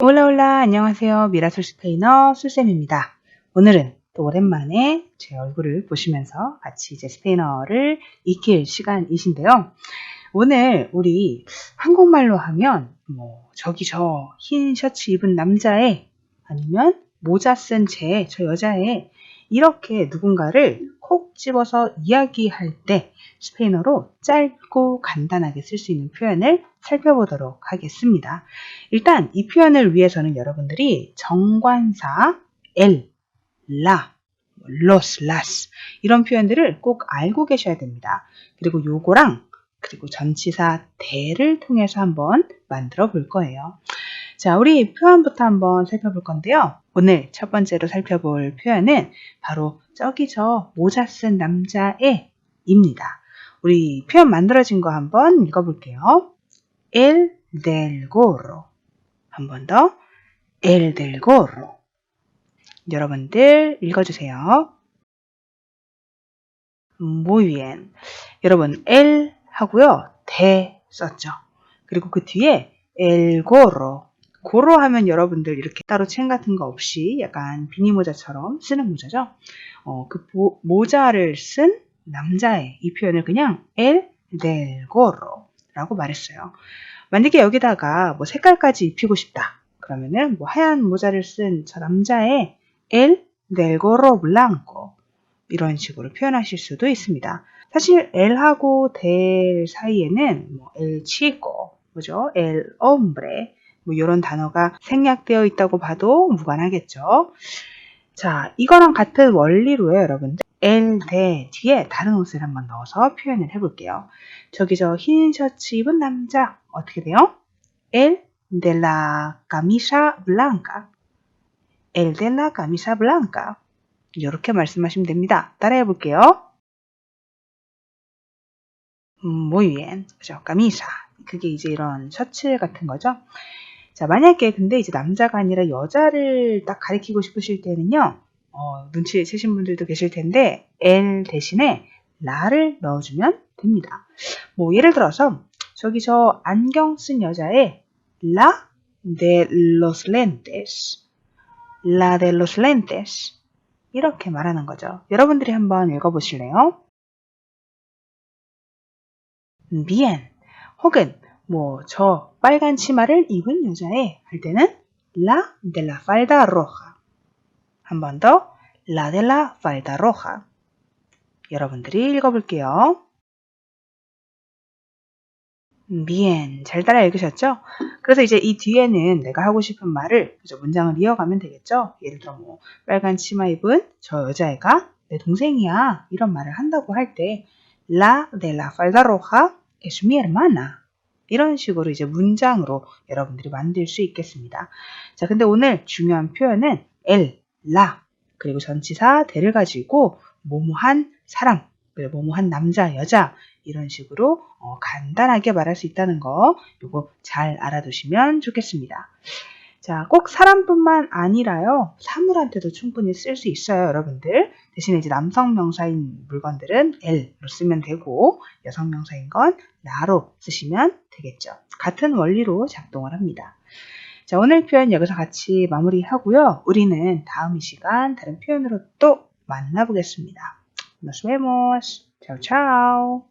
올라올라. 안녕하세요. 미라솔 스페인어 술쌤입니다. 오늘은 또 오랜만에 제 얼굴을 보시면서 같이 이제 스페인어를 익힐 시간이신데요. 오늘 우리 한국말로 하면 뭐 저기 저 흰 셔츠 입은 남자애 아니면 모자 쓴쟤저 여자애 이렇게 누군가를 콕 집어서 이야기할 때 스페인어로 짧고 간단하게 쓸 수 있는 표현을 살펴보도록 하겠습니다. 일단 이 표현을 위해서는 여러분들이 정관사 el, la, los, las 이런 표현들을 꼭 알고 계셔야 됩니다. 그리고 요거랑 그리고 전치사 대를 통해서 한번 만들어 볼 거예요. 자, 우리 표현부터 한번 살펴볼 건데요. 오늘 첫 번째로 살펴볼 표현은 바로 저기 저 모자 쓴 남자애입니다. 우리 표현 만들어진 거 한번 읽어볼게요. El del gorro. 한 번 더. El del gorro. 여러분들 읽어주세요. Muy bien. 여러분, el 하고요. 대 썼죠. 그리고 그 뒤에 el gorro. 고로 하면 여러분들 이렇게 따로 chen 같은 거 없이 약간 비니 모자처럼 쓰는 모자죠. 어, 그 보, 모자를 쓴 남자의 이 표현을 그냥 del gorro라고 말했어요. 만약에 여기다가 뭐 색깔까지 입히고 싶다. 그러면은 뭐 하얀 모자를 쓴 저 남자의 del gorro blanco 이런 식으로 표현하실 수도 있습니다. 사실 el하고 del 사이에는 뭐 chico, 그죠? el hombre 뭐 이런 단어가 생략되어 있다고 봐도 무관하겠죠. 자, 이거랑 같은 원리로요, 여러분들. el de 뒤에 다른 옷을 한번 넣어서 표현을 해볼게요. 저기 저 흰 셔츠 입은 남자 어떻게 돼요? el de la camisa blanca. el de la camisa blanca. 이렇게 말씀하시면 됩니다. 따라해 볼게요. muy bien. 그죠? camisa. 그게 이제 이런 셔츠 같은 거죠. 자, 만약에 근데 이제 남자가 아니라 여자를 딱 가리키고 싶으실 때는요. 어, 눈치 채신 분들도 계실 텐데 L 대신에 라를 넣어주면 됩니다. 뭐 예를 들어서 저기 저 안경 쓴 여자의 la de los lentes, la de los lentes 이렇게 말하는 거죠. 여러분들이 한번 읽어보실래요? bien 혹은 뭐 저 빨간 치마를 입은 여자애 할 때는 la de la falda roja 한 번 더 la de la falda roja 여러분들이 읽어볼게요. bien 잘 따라 읽으셨죠? 그래서 이제 이 뒤에는 내가 하고 싶은 말을 그죠 문장을 이어가면 되겠죠? 예를 들어 뭐 빨간 치마 입은 저 여자애가 내 동생이야 이런 말을 한다고 할 때 la de la falda roja es mi hermana 이런 식으로 이제 문장으로 여러분들이 만들 수 있겠습니다. 자, 근데 오늘 중요한 표현은 el, la, 그리고 전치사 대를 가지고 뭐뭐한 사람, 그리고 뭐뭐한 남자, 여자 이런 식으로 어, 간단하게 말할 수 있다는 거 요거 잘 알아두시면 좋겠습니다. 자, 꼭 사람뿐만 아니라요. 사물한테도 충분히 쓸 수 있어요, 여러분들. 대신에 이제 남성 명사인 물건들은 L로 쓰면 되고 여성 명사인 건 나로 쓰시면 되겠죠. 같은 원리로 작동을 합니다. 자, 오늘 표현 여기서 같이 마무리하고요. 우리는 다음 이 시간 다른 표현으로 또 만나보겠습니다. Nos vemos. Chao, chao.